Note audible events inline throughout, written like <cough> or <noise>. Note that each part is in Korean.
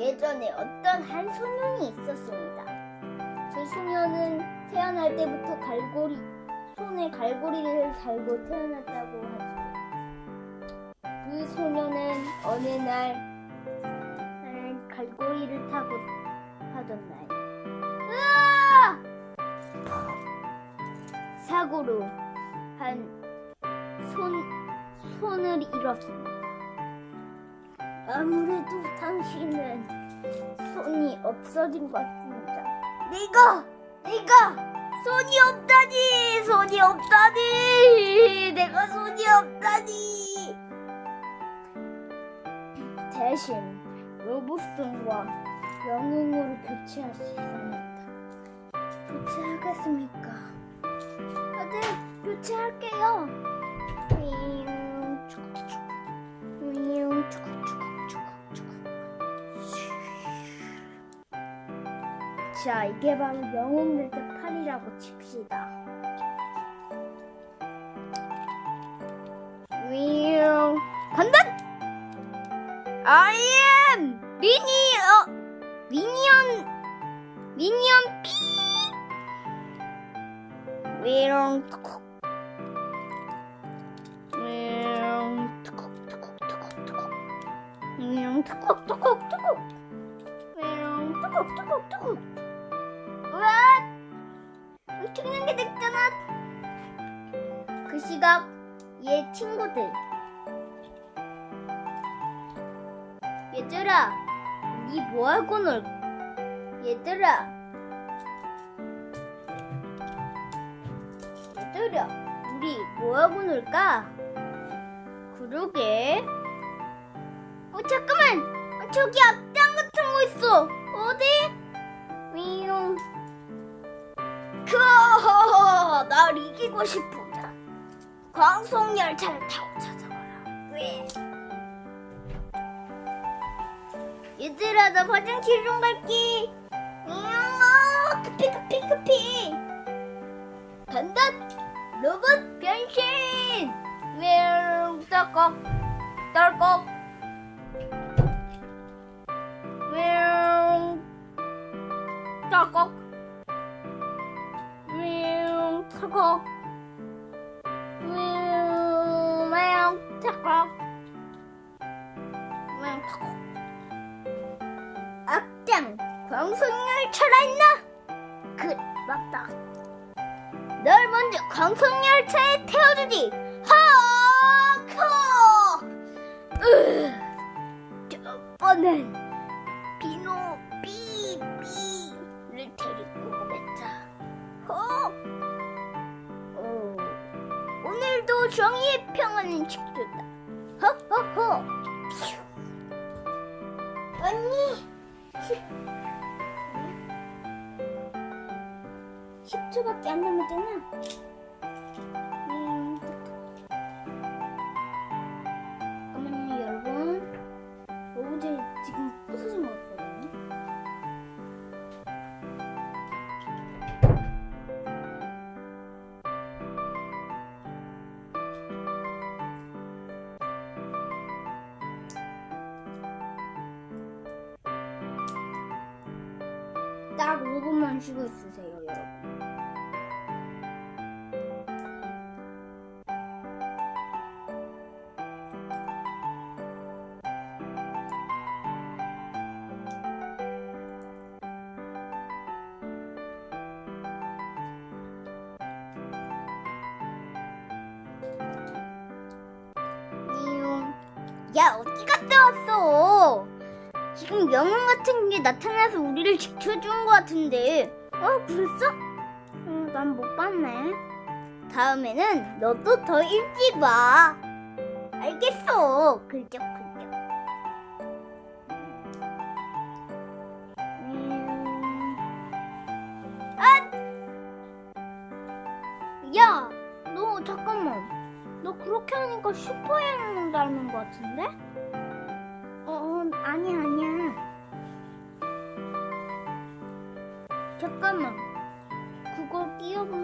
예전에 어떤 한 소년이 있었습니다. 그 소년은 태어날 때부터 갈고리, 손에 갈고리를 달고 태어났다고 하죠. 그 소년은 어느 날, 날 갈고리를 타고 하던 날, 으아! 사고로 한 손, 손을 잃었습니다. 아무래도 당신은 손이 없어진 것 같습니다. 내가, 내가 손이 없다니, 손이 없다니, 내가 손이 없다니. 대신 로봇손과 영웅으로 교체할 수 있습니다. 교체하겠습니까? 아, 네, 교체할게요. 윙, 축축축. 윙, 축축축축축. 자, 이게 바로 영웅 레드 8이라고 칩시다. 윙, 간다! I am 미니, 어, 미니언, 미니언 피! 윙, 톡. 윙, 톡, 톡, 톡, 톡. 윙, 톡, 톡, 톡, 톡. 우와! 죽는 게 됐잖아. 그 시각 얘 친구들. 얘들아, 우리 뭐 하고 놀? 얘들아, 얘들아, 우리 뭐 하고 놀까? 그러게. 어 잠깐만, 어, 저기 악당 같은 거 있어. 어디? 윙. 크어, 날 이기고 싶으다. 광속 열차를 타고 찾아와라. 왜? 얘들아, 나 화장실 좀 갈게. 응, 급히 급히 급히. 간다. 로봇 변신. 윙, 딸깍, 딸깍. 윙, 윙, 딸깍. 윙, 딸깍. 악당 광속열차라 했나? 그 맞다. 널 먼저 광속열차에 태워주지. 하커. 으. 저번엔 오늘도 정의의 평안을 지켜준다. 허허허. 언니. <laughs> 10초밖에 안 남았잖아. 쉬고 있으세요, 여러분. 야, 어디 갔다 왔어? 지금 영웅 같은 게 나타나서 우리를 지켜준 것 같은데. 어, 그랬어? 어, 난 못 봤네. 다음에는 너도 더 일찍 와. 알겠어. 글쩍. 음... 아! 야, 너 잠깐만. 너 그렇게 하니까 슈퍼히어로 닮은 것 같은데? 잠깐만. 그걸 끼워본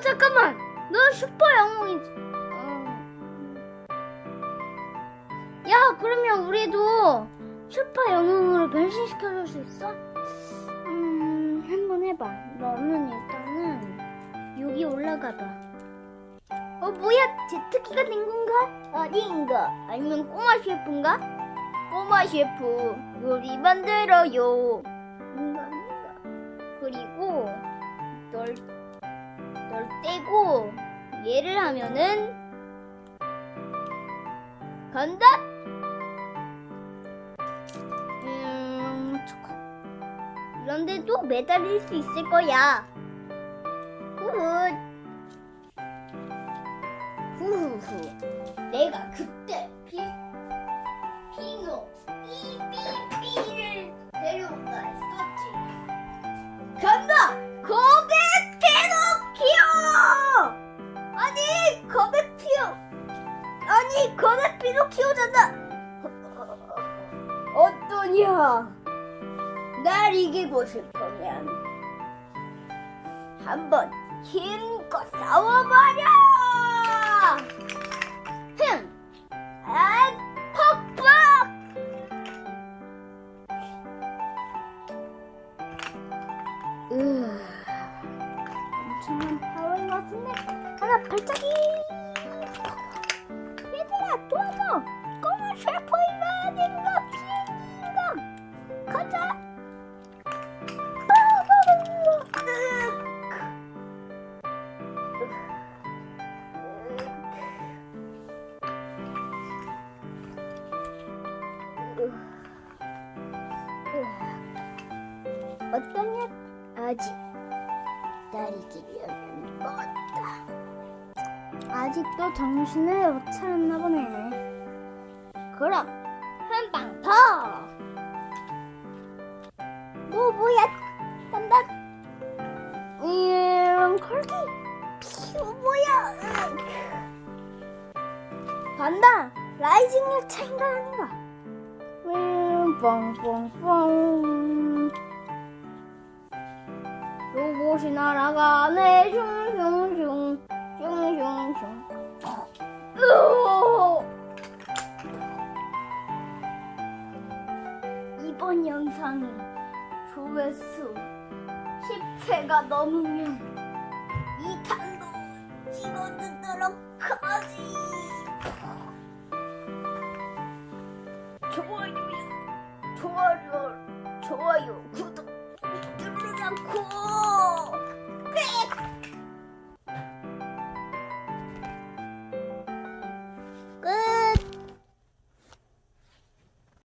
잠깐만. 너 슈퍼 영웅이지. 어. 야, 그러면 우리도 슈퍼 영웅으로 변신시켜 줄 수 있어? 음, 한번 해봐. 너는 일단은 여기 올라가 봐. 어, 뭐야? 제트키가 된 건가? 아닌가? 아니면 꼬마 셰프인가? 꼬마 셰프, 요리 만들어요. 뭔가, 뭔가. 그리고, 널, 널 떼고, 얘를 하면은, 간다? 음, 잠깐. 이런데도 매달릴 수 있을 거야. 후훗. 후후후. 내가 그 아니, 고백 피노키오잖아! 어떠냐? 날 이기고 싶으면 한번 힘껏 싸워봐라! 어떠냐? 아직 기다리기려면 멀다. 아직도 정신을 못 차렸나 보네. 그럼 한 방 더. 뭐 뭐야? 간다. 음, 걸기. 피우 뭐야? 간다. 라이징 열차인가 아닌가? 음, 뻥뻥뻥. 로봇이 날아가네. 슝슝슝 슝슝슝! 이번 영상은 조회수 10회가 넘으면 2탄도 찍어주도록 하지. 좋아요 좋아요 좋아요